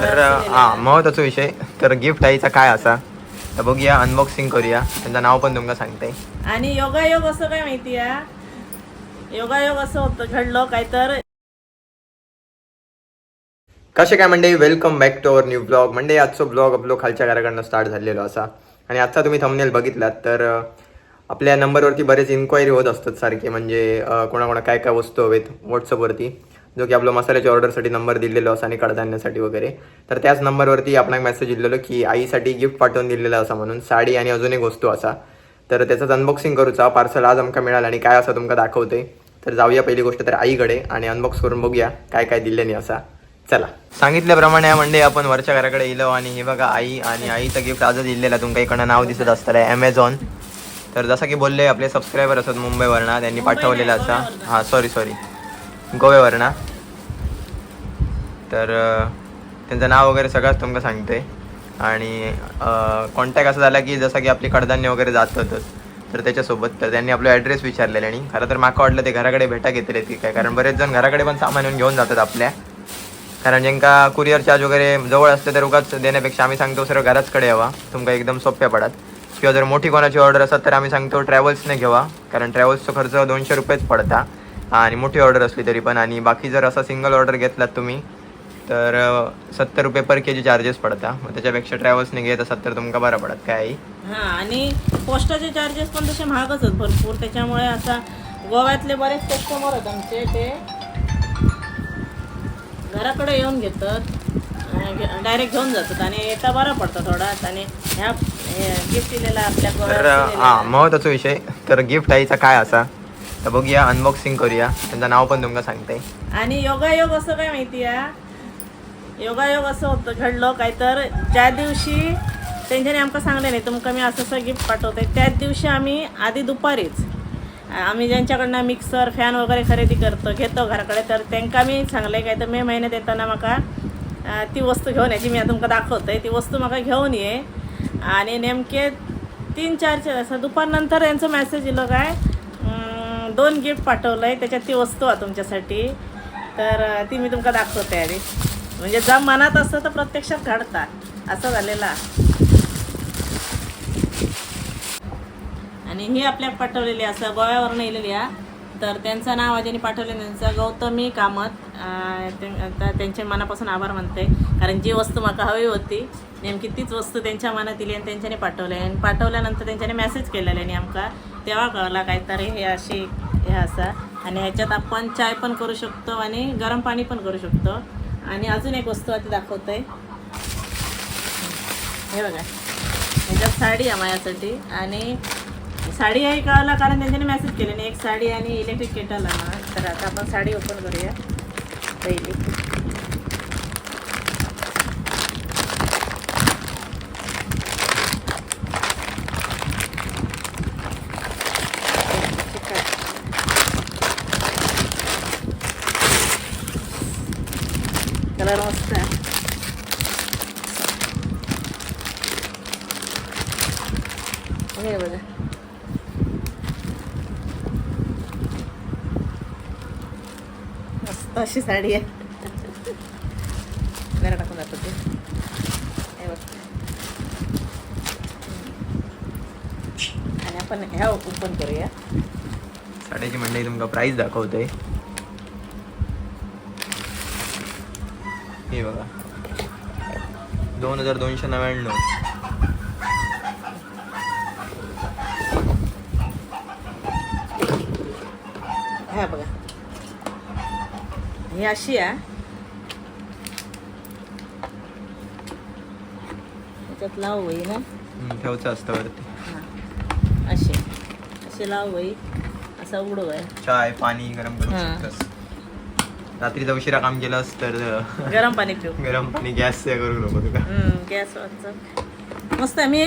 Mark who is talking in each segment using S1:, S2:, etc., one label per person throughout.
S1: तर हा महत्त्वाचा विषय. तर गिफ्ट आईचा काय असा? तर बघूया अनबॉक्सिंग करूया. त्यांचं नाव पण तुमका सांगते.
S2: आणि योगायोग असं काय माहिती आहे? योगायोग असं होतं घडलं काय तर
S1: कसे काय म्हणजे welcome back to our new blog म्हणजे आजचो ब्लॉग आपलो खालच्या घराकडनं स्टार्ट झालेलो असा. आणि आजचा तुम्ही थंबनेल बघितलात तर आपल्या नंबरवरती बरेच इन्क्वायरी होत असतात सारखे. म्हणजे कोणाकोणा काय काय वस्तू हवेत व्हॉट्सअपवरती जो की आपलं मसाल्याच्या ऑर्डरसाठी नंबर दिलेलो असा आणि कडधान्यासाठी वगैरे. तर त्याच नंबरवरती आपल्याला मेसेज दिलेलो की आईसाठी गिफ्ट पाठवून दिलेलं असा म्हणून. साडी आणि अजून एक वस्तू असा. तर त्याचं अनबॉक्सिंग करूचा पार्सल आज आमका मिळालं आणि काय असं तुमका दाखवते तर जाऊया पहिली गोष्ट तर आईकडे आणि अनबॉक्स करून बघूया काय काय दिले नाही असा. चला. सांगितल्याप्रमाणे म्हणजे आपण वरच्या घराकडे येलो आणि हे बघा आई आणि आईचं गिफ्ट आजच दिलेला. तुमका इकडं नाव दिसत असतं ॲमेझॉन तर जसं की बोलले आपले सबस्क्रायबर असत मुंबईवरनं. त्यांनी पाठवलेला असा. हां सॉरी सॉरी गोव्यावरनं. तर त्यांचं नाव वगैरे सगळंच तुमकां सांगते आणि कॉन्टॅक्ट असं झाला की जसं की आपली कडधान्य वगैरे जात होतं तर त्याच्यासोबत तर त्यांनी आपला ॲड्रेस विचारलेला आणि खरं तर माका वाटलं ते घराकडे भेटा घेतले ती काय कारण बरेच जण घराकडे पण सामान येऊन घेऊन जातात आपल्या. कारण ज्यांका कुरिअर चार्ज वगैरे जवळ असते तर उगाच देण्यापेक्षा आम्ही सांगतो सर्व घराचकडे यावा तुमका एकदम सोप्या पडात. किंवा जर मोठी कोणाची ऑर्डर असतात तर आम्ही सांगतो ट्रॅव्हल्सने घेवा कारण ट्रॅव्हल्सचा खर्च दोनशे रुपयेच पडता. आणि मोठी ऑर्डर असली तरी पण आणि बाकी जर असा सिंगल ऑर्डर घेतलात तुम्ही तर सत्तर रुपये पर के जी चार्जेस पडता. मग त्याच्यापेक्षा ट्रॅव्हल्सने असतात तर तुमका बरं पडत काय
S2: हा आणि पोस्टाचे चार्जेस पण तसे महागच आहेत भरपूर. त्याच्यामुळे असा गोव्यातले बरेच कस्टमर आहेत आमचे ते घराकडे येऊन घेतात. डायरेक्ट घेऊन जातात आणि येता बरा पडतं थोडा आणि ह्या गिफ्ट दिलेला आपल्या गोव्यात
S1: हां महत्त्वाचा विषय. तर गिफ्ट आईचा काय असा? तर बघूया अनबॉक्सिंग करूया. त्यांचं नाव पण तुमका सांगते.
S2: आणि योगायोग असं काय माहिती आहे योगायोग असं होतं घडलं काय तर ज्या दिवशी त्यांच्याने आमकां सांगले नाही तुमका मी असं असं गिफ्ट पाठवते त्याच दिवशी आम्ही आधी दुपारीच आम्ही ज्यांच्याकडनं मिक्सर फॅन वगैरे खरेदी करतो घेतो घराकडे तर त्यांना मी सांगले काय तर मे महिन्यात येताना म्हाका ती वस्तू घेऊन याची मी तुमका दाखवते ती वस्तू म्हाका घेऊन ये. आणि नेमके तीन चारचे असं दुपारनंतर यांचं मेसेज येलो काय दोन गिफ्ट पाठवलं आहे त्याच्यात ती वस्तू आहे तुमच्यासाठी. तर ती मी तुमका दाखवते आधी. म्हणजे जर मनात असतं तर प्रत्यक्षात घडतात. असं झालेलं आणि ही आपल्या पाठवलेली असं गोव्यावरून येलेली आहे. तर त्यांचं नाव अजयनी पाठवलेलं त्यांचं गौतमी कामत. अं, त्यांचे मनापासून आभार मानते. कारण जी वस्तू मला हवी होती नेमकी तीच वस्तू त्यांच्या मनात दिली आणि त्यांच्याने पाठवली. आणि पाठवल्यानंतर त्यांच्याने मेसेज केलेला आणि आमका तेव्हा कळला काहीतरी हे अशी हे असं. आणि ह्याच्यात आपण चाय पण करू शकतो आणि गरम पाणी पण करू शकतो. आणि अजून एक वस्तू आता दाखवते हे बघा. ह्याच्यात साडी आहे माझ्यासाठी. आणि साडी आहे कळाला कारण त्यांच्याने मेसेज केले नाही. एक साडी आणि इलेक्ट्रिक केटल आहे तर आता आपण साडी ओपन करूया. पहिली कलर मस्त आहे हे बघा. मस्त अशी साडी आहे. जरा टाकून जातो ते आणि आपण ह्या ओपन करूया.
S1: साड्याची मंडळी तुमका प्राईस दाखवते हे बघा. दोन हजार दोनशे नव्याण्णव.
S2: ह्या बघा. ही अशी आहे. त्याच्यात लाव होई ना.
S1: ठेवचं असतं वरती.
S2: हां. अशी. अशी लाव होई असा उडव आहे.
S1: चाय पाणी गरम करू
S2: हा.
S1: शकतस. रात्रीचा उशिरा काम केलंस तर
S2: गरम पाणी पिऊ.
S1: गरम पाणी गॅस करू नको तुका
S2: गॅस मस्त आहे. मी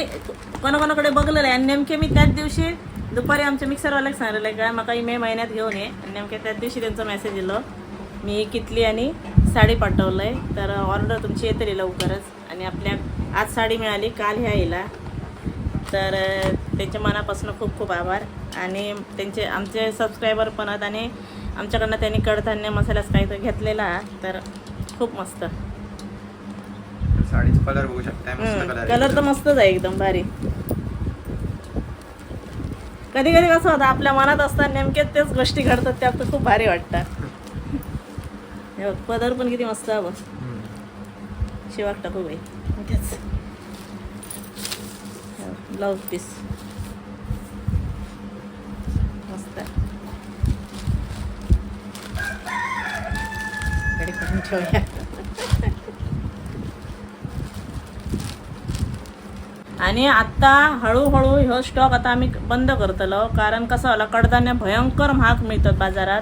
S2: कोणाकोणाकडे बघलेलं आहे आणि नेमके मी त्याच दिवशी दुपारी आमच्या मिक्सरवाल्याक सांगितलेलं आहे काय मका मे महिन्यात घेऊन ये. आणि नेमके त्याच दिवशी त्यांचा मेसेज दिलं मी कितली आणि साडी पाठवलं आहे तर ऑर्डर तुमची येते लवकरच. आणि आपल्या आज साडी मिळाली काल ह्या येईल तर त्यांच्या मनापासून खूप खूप आभार. आणि त्यांचे आमचे सबस्क्रायबर पण आहेत आणि आमच्याकडनं त्यांनी कडधान्य मसाल्याच काही तर घेतलेला तर खूप मस्त.
S1: साडीचा कलर बघू कलर
S2: कलर तर मस्तच आहे एकदम भारी. कधी कधी कसं होतं आपल्या मनात असतात नेमके तेच गोष्टी घडतात त्या तर खूप भारी वाटतात. हे पदर पण किती मस्त आहे बघ. शिवाक टाकू बाई. तेच. ब्लाऊज पीस मस्त ठेवूया. आणि आत्ता हळूहळू ह्यो स्टॉक आता आम्ही बंद करतलो. कारण कसं झालं कडधान्य भयंकर महाग मिळतात बाजारात.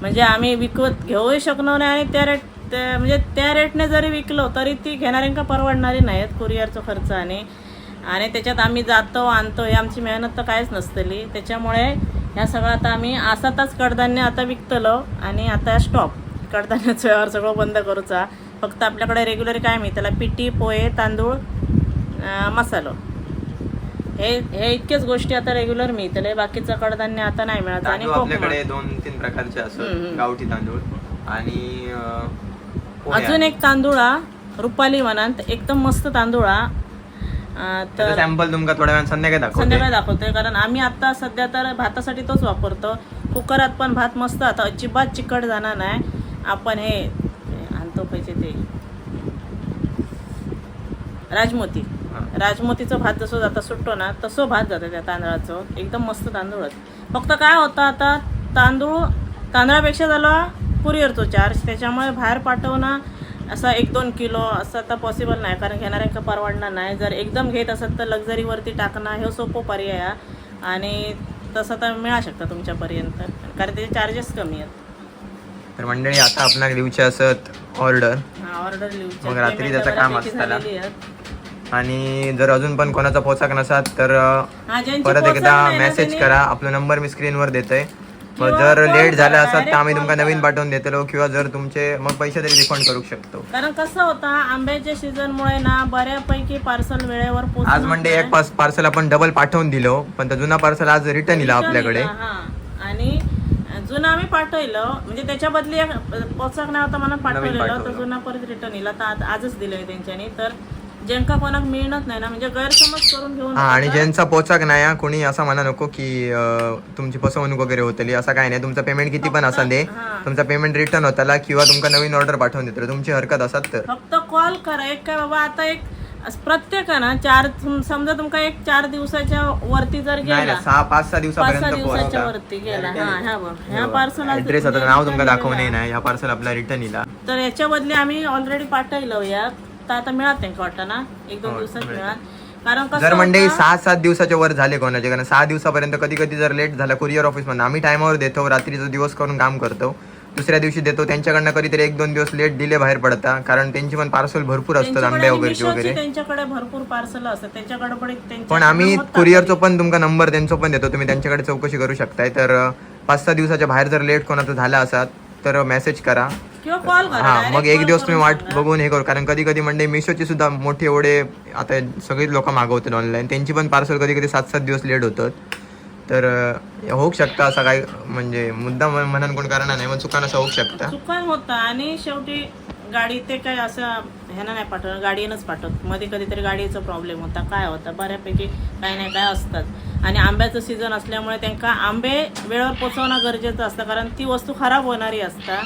S2: म्हणजे आम्ही विकत घेऊही शकलो नाही आणि त्या रेट म्हणजे त्या रेटने जरी विकलो तरी ती घेणाऱ्यांका परवडणारी नाहीत कुरिअरचा खर्च आणि आणि त्याच्यात आम्ही जातो आणतो हे आमची मेहनत तर काहीच नसतली. त्याच्यामुळे ह्या सगळं आता आम्ही आसातच कडधान्य आता विकतलो आणि आता स्टॉप कडधान्याचं व्यवहार सगळं बंद करूचा. फक्त आपल्याकडे रेग्युलर काय मिळतं? त्याला पिठी पोहे तांदूळ मसालो हे हे इतकेच गोष्टी आता रेग्युलर मिळतले बाकीचं कडधान्य आता नाही मिळत आणि
S1: तांदूळ आपल्याकडे. दोन तीन प्रकारचे असतात
S2: हम्म.
S1: गावठी तांदूळ आणि अं, पोहे
S2: अजून. एक तांदूळ रुपाली म्हणान एकदम मस्त तांदूळ
S1: त्याचं
S2: तर
S1: सॅम्पल तुमका थोड्या संध्याकाळी दाखवते
S2: संध्याकाळी दाखवतोय कारण आम्ही आता सध्या तर भातासाठी तोच वापरतो कुकरात पण भात मस्त आता अजिबात चिकट जाणार नाही आपण हे आणतो पाहिजे ते राजमोती. राजमोतीचं भात जसं जाता सुटतो ना तसं भात जातं त्या तांदळाचं. एकदम मस्त तांदूळच फक्त काय होतं आता तांदूळ तांदळापेक्षा झाला कुरिअरचा चार्ज. त्याच्यामुळे बाहेर पाठवणं असं एक दोन किलो असं आता पॉसिबल नाही. कारण घेणाऱ्यांका परवडणार नाही. जर एकदम घेत असेल तर लक्झरीवरती टाकणं हे सोपं पर्याय आहे. आणि तसं तर मिळा शकतं तुमच्यापर्यंत. कारण त्याचे चार्जेस कमी आहेत.
S1: तर मंडळी आता आपणाक दिवचे असत ऑर्डर
S2: ऑर्डर लिहू
S1: मग रात्री त्याचं काम असताना. आणि जर अजून पण कोणाचा पोचाक नसात तर परत एकदा मेसेज करा. आपला नंबर मी स्क्रीनवर देतोय. मग जर लेट झालं असत तर आम्ही तुमका. नवीन पाठवून देतलो किंवा जर तुमचे मग पैसे तरी रिफंड करू शकतो.
S2: कारण कसं होतं आंब्याच्या सीझन मुळे ना बऱ्यापैकी पार्सल वेळेवर
S1: आज म्हणजे एक पार्सल आपण डबल पाठवून दिलो पण तो जुना पार्सल आज रिटर्न इला आपल्याकडे.
S2: आणि जुनं आम्ही पाठवलं म्हणजे त्याच्या बदली पोचक नाही होता मला पाठवलेलं तर. जुना परत रिटर्न इला तर आज- आजच दिलंय त्यांच्यानी तर ज्यांका कोणाक मिळणच नाही ना म्हणजे गैरसमज करून घेऊन
S1: हा आणि. ज्यांचा पोचाक नाही हा, कोणी असं म्हणा नको की अं, तुमची फसवणूक वगैरे होतली असं काय नाही. तुमचं पेमेंट किती पण असा दे
S2: हा.
S1: तुमचा पेमेंट रिटर्न होताला किंवा तुमका नवीन ऑर्डर पाठवून देतो तुमची हरकत असत तर.
S2: फक्त कॉल करा. एक काय बाबा आता एक अस- प्रत्येकानं चार सम- समजा तुमका एक चार दिवसाच्या वरती जर
S1: नाही
S2: गेला
S1: नाही, सहा पाच सहा
S2: पाच सहा
S1: दिवसापर्यंत
S2: दिवसाच्या वरती गेला. हा ह्या बघ ह्या पार्सल
S1: ऍड्रेस आता नाव तुमका दाखवणे नाही ह्या पार्सल आपला रिटर्न इला.
S2: तर याच्या बदली आम्ही ऑलरेडी पाठवलं या तर आता मिळत नाही वाटतं ना एक दोन
S1: हो,
S2: दिवसात. मिळत कारण कसं
S1: जर मंडळी
S2: होतं,
S1: सहा सात दिवसाच्या वर झाले कोणाचे? कारण सहा दिवसापर्यंत कधी कधी जर लेट झाला कुरिअर ऑफिसमध्ये आम्ही टायमावर देतो रात्रीचा दिवस करून काम करतो. दुसऱ्या दिवशी देतो त्यांच्याकडनं कधीतरी एक दोन दिवस लेट दिले बाहेर पडता. कारण त्यांची पण पार्सल भरपूर असतात
S2: त्यांच्याकडे
S1: आंब्या
S2: आणि
S1: वगैरेचे
S2: मिशोची
S1: वगैरे
S2: त्यांच्याकडे भरपूर पार्सल असतात. त्याच्याकडे पण एक
S1: पण आम्ही
S2: होतात.
S1: कुरिअरचं पण तुमका नंबर त्यांचा पण देतो. तुम्ही त्यांच्याकडे चौकशी करू शकताय. तर पाच सहा दिवसाच्या बाहेर जर लेट कोणाचं झाला असात तर मेसेज करा.
S2: किंवा कॉल करा
S1: हा
S2: direct
S1: मग एक
S2: call
S1: दिवस
S2: करून
S1: तुम्ही वाट
S2: सांगा.
S1: बघून हे करू कारण कधी कधी म्हणजे मिशोची सुद्धा मोठी एवढे आता सगळीच लोक मागवतात ऑनलाईन त्यांची पण पार्सल कधी कधी सात सात दिवस लेट होतात. तर अं, होऊ शकतं असं काय म्हणजे मुद्दा म्हणून कोण करणार नाही मग चुकान असं होऊ शकतं.
S2: चुकान होतं आणि शेवटी गाडी ते काय असं ह्यानं नाही पाठवत गाडीनंच पाठवत. मध्ये कधीतरी गाडीचा प्रॉब्लेम होता काय होता बऱ्यापैकी काही नाही काय असतात. आणि आंब्याचं सीझन असल्यामुळे त्यांना आंबे वेळेवर पोचवणं गरजेचं असतं कारण ती वस्तू खराब होणारी असतात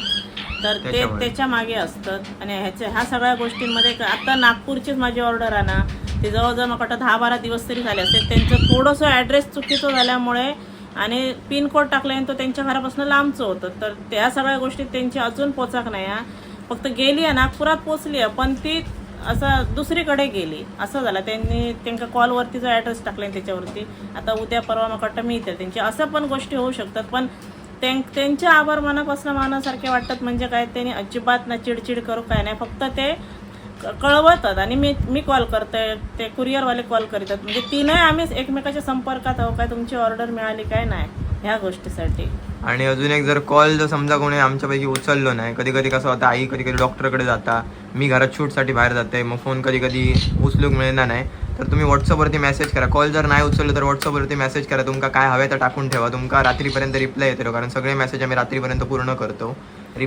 S2: तर ते. त्याच्यामागे असतात. आणि ह्याच्या ह्या सगळ्या गोष्टींमध्ये आता नागपूरचीच माझी ऑर्डर आहे ना ते जवळजवळ मग वाटतं दहा बारा दिवस तरी झाले असते त्यांचं थोडंसं ॲड्रेस चुकीचं झाल्यामुळे आणि पिन कोड टाकल्याने तो त्यांच्या घरापासून लांबचं होतं. तर त्या सगळ्या गोष्टी त्यांची अजून पोचाक नाही हा. फक्त गेली आहे नागपुरात पोचली आहे पण ती असं दुसरीकडे गेली. असं झालं. त्यांनी त्यांच्या कॉलवरती जो ॲड्रेस टाकला त्याच्यावरती. आता उद्या परवा मग वाटतं मिळते त्यांची असं पण गोष्टी होऊ शकतात पण त्यांचे आभार मनापासून मानासारखे वाटतात. म्हणजे काय त्यांनी अजिबात ना चिडचिड करू काय नाही. फक्त ते क- कळवतात आणि मी मी कॉल करते. ते कुरिअरवाले कॉल करतात. म्हणजे तीनही आम्ही एकमेकाच्या संपर्कात आहो काय तुमची ऑर्डर मिळाली काय नाही? ह्या गोष्टीसाठी.
S1: आणि अजून एक जर कॉल जर समजा कोणी आमच्यापैकी उचललो नाही कधी कधी कसं होतं आई कधी कधी डॉक्टरकडे जाता मी घरात शूटसाठी बाहेर जाते मग फोन कधी कधी उचलूक मिळणार नाही तर तुम्ही व्हॉट्सअपवरती मेसेज करा. कॉल जर नाही उचललं तर व्हॉट्सअपवरती मेसेज करा. तुमका काय हवे तर टाकून ठेवा. तुमका रात्रीपर्यंत रिप्लाय येतो कारण सगळे मेसेज आम्ही रात्रीपर्यंत पूर्ण करतो.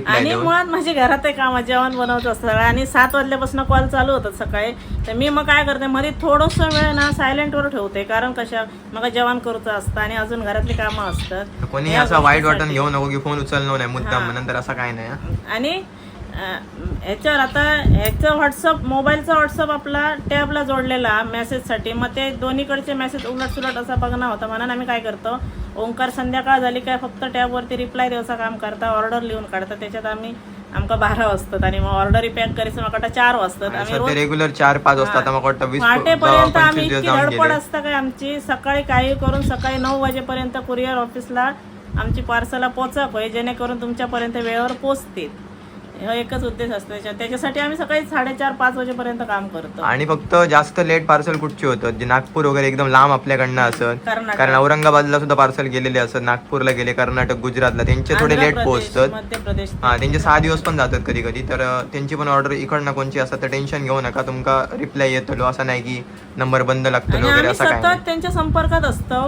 S2: आणि मुळात माझे घरात आहे काम जेवण बनवत असतं आणि सात वाजल्यापासून कॉल चालू होतात सकाळी. तर मी मग काय करते? मध्ये थोडंसं वेळ ना सायलेंटवर ठेवते. कारण कशा? मग जेवण करूचं असतं आणि अजून घरातली कामं असतात.
S1: कोणी असं वाईट वाटून. घेऊ नको की फोन उचलणार नाही मुद्दाम. नंतर असं काय नाही.
S2: आणि अं, ह्याच्यावर आता ह्याचं व्हॉट्सअप मोबाईलचा व्हॉट्सअप आपला टॅबला जोडलेला मेसेजसाठी मग ते दोन्हीकडचे मेसेज उलट सुलट असा बघणं होता. म्हणून आम्ही काय करतो ओंकार संध्याकाळ झाली काय फक्त टॅबवरती रिप्लाय द्यायचं काम करता ऑर्डर लिहून काढता. त्याच्यात आम्ही आमका बारा वाजतात आणि मग ऑर्डर पॅक करायचं मग चार वाजतात. आम्ही
S1: रेग्युलर चार पाच वाजता आता मग
S2: पहाटेपर्यंत आम्ही इतकी धडपड असतं काय आमची? सकाळी काही करून सकाळी नऊ वाजेपर्यंत कुरिअर ऑफिसला आमची पार्सला पोचाक होय जेणेकरून तुमच्यापर्यंत वेळेवर पोचतील हा एकच उद्देश असतो. त्याच्यासाठी आम्ही सकाळी साडेचार पाच वाजेपर्यंत काम करतो.
S1: आणि फक्त जास्त लेट पार्सल कुठचे होतं? जे नागपूर वगैरे एकदम लांब आपल्याकडनं असत
S2: कर्नाटक.
S1: कारण औरंगाबादला सुद्धा पार्सल गेलेले असत नागपूरला गेले कर्नाटक गुजरातला. त्यांचे थोडे
S2: आंध्र
S1: लेट
S2: प्रदेश,
S1: पोहोचतात.
S2: मध्य प्रदेश
S1: हा त्यांचे सहा दिवस पण जातात कधी कधी तर अं, त्यांची पण ऑर्डर इकडनं कोणची असतात तर टेन्शन घेऊ नका. तुमका रिप्लाय येतलो. असं नाही की नंबर बंद लागतो
S2: आणि
S1: वगैरे
S2: आम्ही
S1: असं काय नाही.
S2: सतत त्यांच्या संपर्कात असतो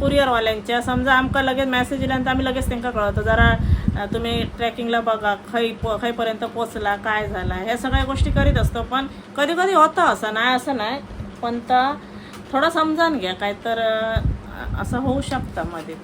S2: कुरिअरवाल्यांच्या. समजा आमका लगेच मेसेज दिल्यानंतर आम्ही लगेच त्यांना कळवतो. जरा तुम्ही ट्रॅकिंगला बघा खै पो खैपर्यंत पोचला काय झाला ह्या सगळ्या गोष्टी करीत असतो पण कधी कधी होतं असं नाही असं नाही पण तर थोडं समजावून घ्या काय तर असं होऊ शकतं मध्ये.